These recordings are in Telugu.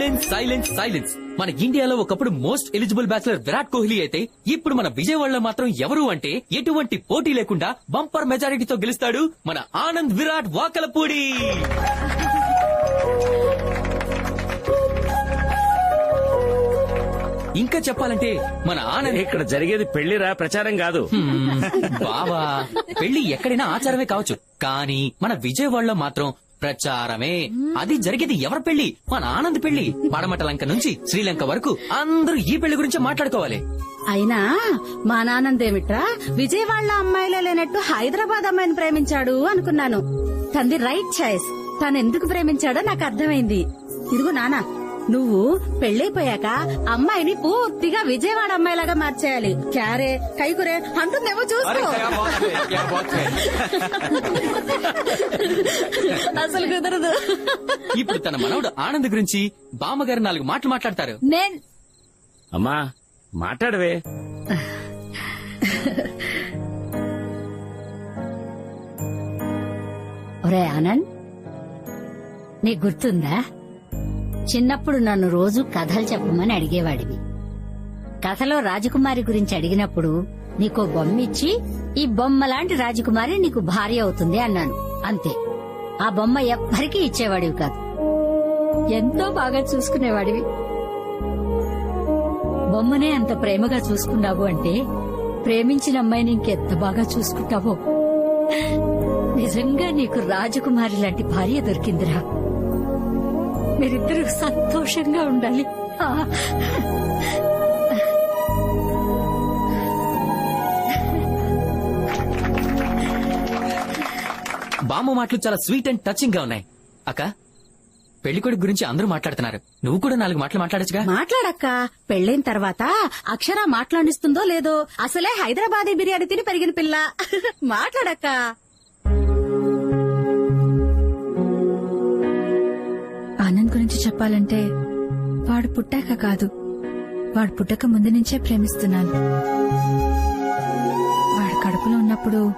సైలెన్స్ సైలెన్స్ సైలెన్స్ మన ఇండియాలో ఒకప్పుడు most eligible bachelor Virat Kohli అయితే ఇప్పుడు మన విజయవాడలో మాత్రం ఎవరు అంటే ఎటువంటి పోటీ లేకుండా బంపర్ మెజారిటీతో గెలుస్తాడు మన ఆనంద్ విరాట్ వాకలపూడి. ఇంకా చెప్పాలంటే మన ఆనంద్ ఇక్కడ జరిగేది పెళ్ళిరా ప్రచారం కాదు. బావా పెళ్ళి ఎక్కడైనా ఆచారమే కావచ్చు. కానీ మన విజయవాడలో మాత్రం ప్రచారమే. అది జరిగేది ఎవరి పెళ్ళి మన ఆనంద్ పెళ్ళి పడమట లంక నుంచి శ్రీలంక వరకు అందరూ ఈ పెళ్ళి గురించి మాట్లాడుకోవాలి. అయినా మా నానందేమిట్రా విజయవాడలో అమ్మాయిలే లేనట్టు హైదరాబాద్ అమ్మాయిని ప్రేమించాడు అనుకున్నాను. తంది రైట్ చాయిస్ తను ఎందుకు ప్రేమించాడో నాకు అర్థమైంది. ఇదిగో నానా నువ్వు పెళ్ళైపోయాక అమ్మాయిని పూర్తిగా విజయవాడ అమ్మాయిలాగా మార్చేయాలి. క్యారే కైకురే అంటుందేమో చూసుకో. అసలు కుదరదు. ఇప్పుడు తన మనవడు ఆనంద్ గురించి బామ్మగారు నాలుగు మాటలు మాట్లాడతారు. నేను అమ్మా మాట్లాడవే. ఒరే ఆనంద్ నీ గుర్తుందా? చిన్నప్పుడు నన్ను రోజు కథలు చెప్పమని అడిగేవాడివి. కథలో రాజకుమారి గురించి అడిగినప్పుడు నీకో బొమ్మ ఇచ్చి ఈ బొమ్మ లాంటి రాజకుమారి నీకు భార్య అవుతుంది అన్నాను. అంతే. ఆ బొమ్మ ఎవ్వరికీ ఇచ్చేవాడివి కాదు. ఎంతో బాగా చూసుకునేవాడివి. బొమ్మనే అంత ప్రేమగా చూసుకున్నావు అంటే ప్రేమించిన అమ్మాయిని ఇంకెంత బాగా చూసుకుంటావో? నిజంగా నీకు రాజకుమారి లాంటి భార్య దొరికిందిరా. మీరిద్దరూ సంతోషంగా ఉండాలి. బామ్మ మాటలు చాలా స్వీట్ అండ్ టచింగ్గా ఉన్నాయి. అక్క పెళ్ళికొడుకు గురించి అందరూ మాట్లాడుతున్నారు. నువ్వు కూడా నాలుగు మాటలు మాట్లాడచ్చుగా? మాట్లాడక్క. పెళ్ళైన తర్వాత అక్షర మాట్లాడిస్తుందో లేదో అసలే హైదరాబాదీ బిర్యానీ తిని పెరిగిన పిల్ల. మాట్లాడక్క. చెప్పాలంటే వాడు పుట్టాక కాదు. వాడు పుట్టక ముందు నుంచే ప్రేమిస్తున్నాను. వాడు కడుపులో ఉన్నప్పుడు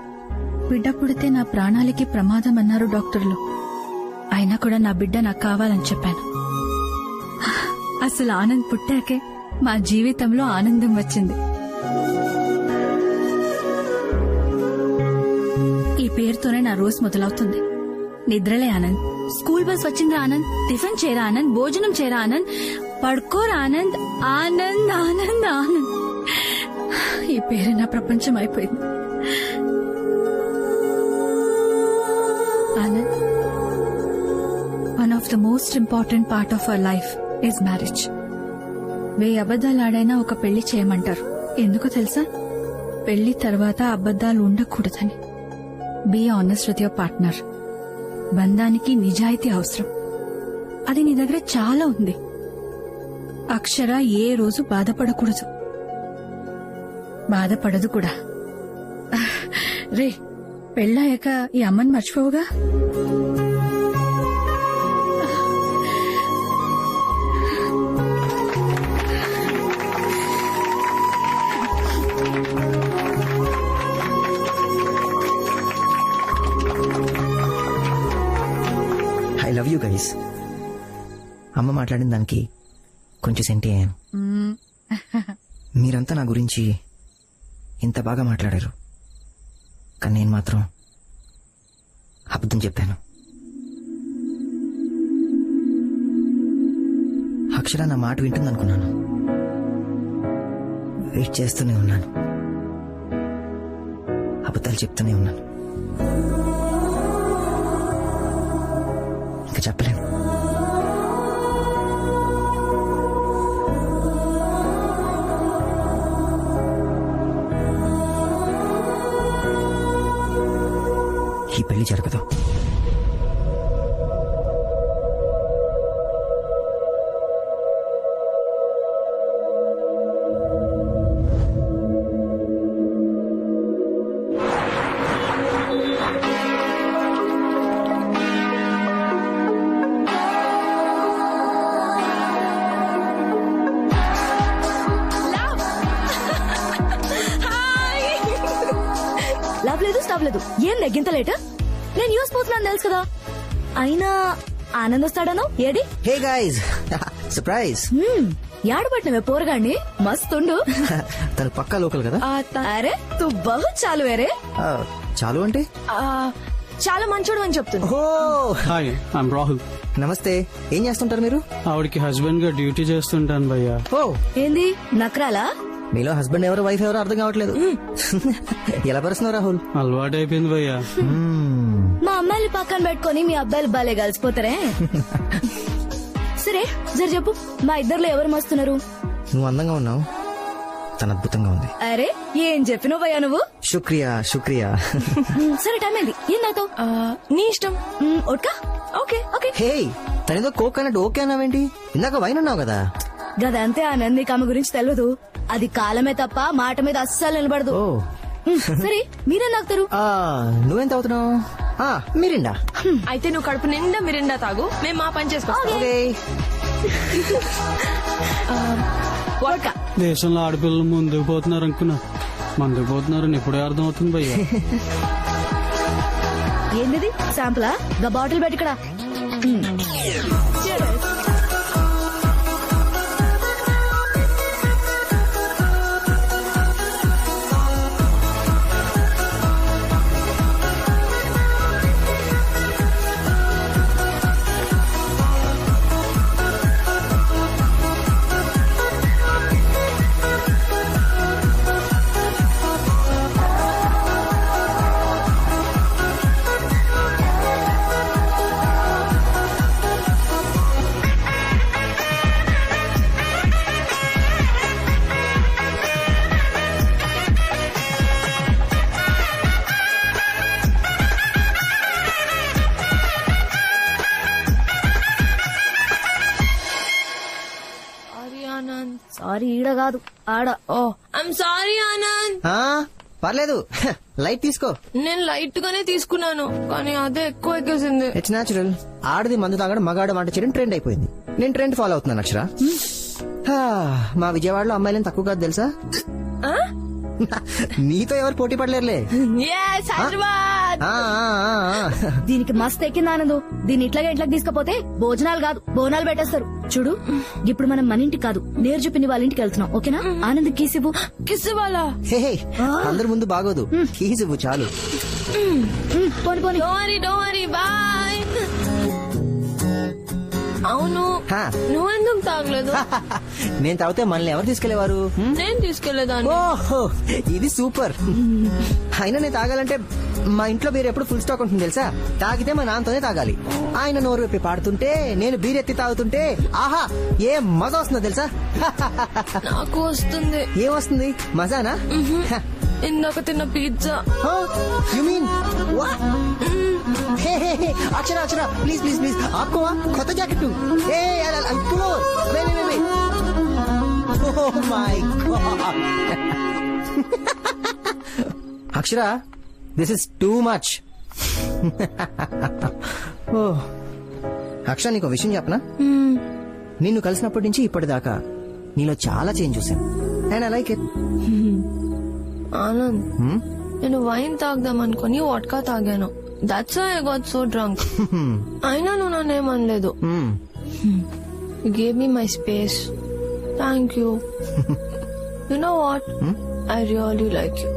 బిడ్డ పుడితే నా ప్రాణాలకి ప్రమాదం అన్నారు డాక్టర్లు. అయినా కూడా నా బిడ్డ నాకు కావాలని చెప్పాను. అసలు ఆనంద్ పుట్టాకే మా జీవితంలో ఆనందం వచ్చింది. ఈ పేరుతోనే నా రోజు మొదలవుతుంది. నిద్రలే ఆనంద్. స్కూల్ బస్ వచ్చిందా ఆనంద్? టిఫిన్ చేరా ఆనంద్? భోజనం చేరా ఆనంద్? పడుకోరా ఆనంద్? ఆనంద్ ఆనంద్ ఆనంద్. ఈ పేరు నా ప్రపంచం అయిపోయింది. Anand one of the most important part of our life is marriage వే అబద్ధాలు ఆడైనా ఒక పెళ్ళి చేయమంటారు. ఎందుకు తెలుసా? పెళ్ళి తర్వాత అబద్ధాలు ఉండకూడదని. Be honest with your partner బంధానికి నిజాయితీ అవసరం. అది నీ దగ్గర చాలా ఉంది. అక్షర ఏ రోజు బాధపడకూడదు. బాధపడదు కూడా. రే పెళ్ళాక ఈ అమ్మని మర్చిపోవుగా? You guys? అమ్మ మాట్లాడిన దానికి కొంచెం సెంటి అయ్యాను. మీరంతా నా గురించి ఇంత బాగా మాట్లాడారు. కానీ నేను మాత్రం అబద్ధం చెప్పాను. అక్షర నా మాట వింటుందనుకున్నాను. వెయిట్ చేస్తూనే ఉన్నాను. అబద్ధాలు చెప్తూనే ఉన్నాను. ఇంకా చెప్పలేను ఈ పెళ్ళి జరగదు. లవ్ లేదు స్టాప్ లేదు. ఏం లెగ్గింత లేట్? నేను న్యూస్ పోతున్నాను తెలుసు కదా. అయినా ఆనంద్ వస్తాడను? ఏడి? Hey guys surprise. యాడబట్టినవే పోరగాండి మస్తుండు. తను పక్కా లోకల్ కదా? అరే తు బహు చాలు వేరే. ఆ, చాలు అంటే? చాలా మంచోడు అని చెప్తున్నా. ఓ హాయ్ ఐమ్ రాహుల్ నమస్తే. ఏం చేస్తుంటారు మీరు? ఆవిడకి హస్బెండ్గా డ్యూటీ చేస్తుంటాను భయ్యా. ఓ! ఏంది నక్రాలా? మీలో హస్బెండ్ ఎవరు వైఫ్ ఎవరు అర్థం కావట్లేదు. ఎలా పరుస్తున్నావు రాహుల్? అలవాటు అయిపోయింది భయ్యా. మా అమ్మాయిలు పక్కన పెట్టుకొని మీ అబ్బాయిలు బాలే కలిసిపోతారే. సరే జర చెప్పు మా ఇద్దర్లో ఎవరు మస్తున్నారు? నువ్వు అందంగా ఉన్నావు. తను అద్భుతంగా ఉంది. అరే ఏం చెప్పినవయ్యా నువ్వు? శుక్రియా శుక్రియా. మ్, సరే టైం అయింది. ఏం నాతో నీ ఇష్టం. ఒట్కా ఓకే ఓకే. హే తనేదో కోక్ అన్నట్టు ఓకే అన్నావేంటి? ఇందాక వైన్ అన్నావు కదా. గదంతే ఆనంద్ నీకు ఆమె గురించి తెలియదు అది కాలమే తప్ప మాట మీద అస్సలు నిలబడదు. ఓ. సరే మీరేం తాగుతారు? ఆ, నువ్వెంత అవుతున్నావు ఆ, మిరిండా. అయితే నువ్వు కడుపు నిండా మిరిండా తాగు. మేము మా పని చేసుకోవాలి ఓకే. వోడ్కా. దేశంలో ఆడపిల్లలు ముందుకు పోతున్నారు అనుకున్నా. ముందుకు పోతున్నారని ఇప్పుడే అర్థం అవుతుంది భయ్యా. ఏంటిది? శాంపులా? గా బాటిల్ పెట్టి ఇక్కడ. సారీ ఈడ కాదు ఆడ. ఓ. ఐమ్ సారీ ఆనంద్ ఆ, పర్లేదు. లైట్ తీసుకో. నేను లైట్ గానే తీసుకున్నాను కానీ అదే ఎక్కువ ఎక్కేసింది. ఇట్స్ న్యాచురల్ ఆడది మందు తాగడం మగాడు వంట చేయడం ట్రెండ్ అయిపోయింది. నేను ట్రెండ్ ఫాలో అవుతున్నాను అక్షర. హా, మా విజయవాడలో అమ్మాయిలను తక్కువ కాదు తెలుసా? నీతో ఎవరు పోటీ పడలేరులే. Yes, హైదరాబాద్! ఆ, ఆ, ఆ, ఆ. దీనికి మస్తు ఎక్కింది ఆనందు దీన్ని ఇట్లాగే ఇంట్లోకి తీసుకపోతే భోజనాలు కాదు బోనాలు పెట్టేస్తారు. చూడు ఇప్పుడు మనం మన ఇంటికి కాదు నేరు చూపిని వాళ్ళ ఇంటికి వెళ్తున్నాం ఓకేనా? ఆనంద్ కీసివ్వు కిస్ వాళ్ళ హే, హే, అందరి ముందు బాగోదు. తీసివ్వు చాలు. పోని పోని. డోరీ డోరీ బాయ్ అవును. హా. నువ్వెందుకు తాగలేదు? నేను తాగితే మనల్ని ఎవరు తీసుకెళ్ళేవారు? నేను తీసుకెళ్ళేదాన్ని. ఓహో ఇది సూపర్. అయినా నేను తాగాలంటే మా ఇంట్లో బీర్ ఎప్పుడు ఫుల్ స్టాక్ ఉంటుంది తెలుసా? తాగితే మా నాన్నతోనే తాగాలి. ఆయన నోరు విప్పి పాడుతుంటే నేను బీర్ ఎత్తి తాగుతుంటే ఆహా ఏ మజా వస్తుందో తెలుసా? నాకు వస్తుంది. ఏం వస్తుంది? మజానా? ఇందాక తిన్న pizza. You mean Akshara Akshara. Please please please ఆపుకోవా? కొత్త జాకెట్ ఏ ఓ my Akshara this is too much oh Akshara నీకు విషయం చెప్పనా? నిన్ను కలిసినప్పటి నుంచి ఇప్పటిదాకా నీలో చాలా చేంజ్ చూసాను and I like it Anand. నేను వైన్ తాగదాం అనుకుని వాట్కా తాగాను that's I got so drunk అయినా నువ్వు నన్నేమనలేదు gave me my space thank you you know what I really like you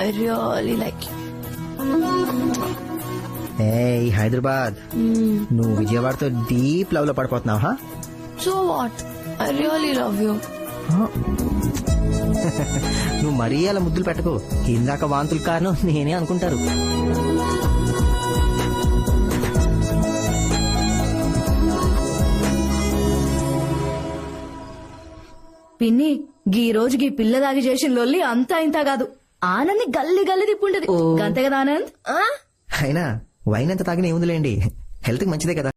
I really like you ఏ హైదరాబాద్ నువ్వు విజయవాడతో డీప్ లవ్లో పడిపోతున్నావు? So what I really love you నువ్వు మరీ అలా ముద్దులు పెట్టకు. ఇందాక వాంతులు కారణం నేనే అనుకుంటారు. పిన్ని గీ రోజు గీ పిల్ల దాగి చేసిన లొల్లి అంతా ఇంత కాదు. ఆనంద్ గల్లి గల్లి తిప్పుంటది. అంతే కదా ఆనంద్ అయినా వైన్ ఎంత తాగినా ఏముందిలేండి. హెల్త్కి మంచిదే కదా.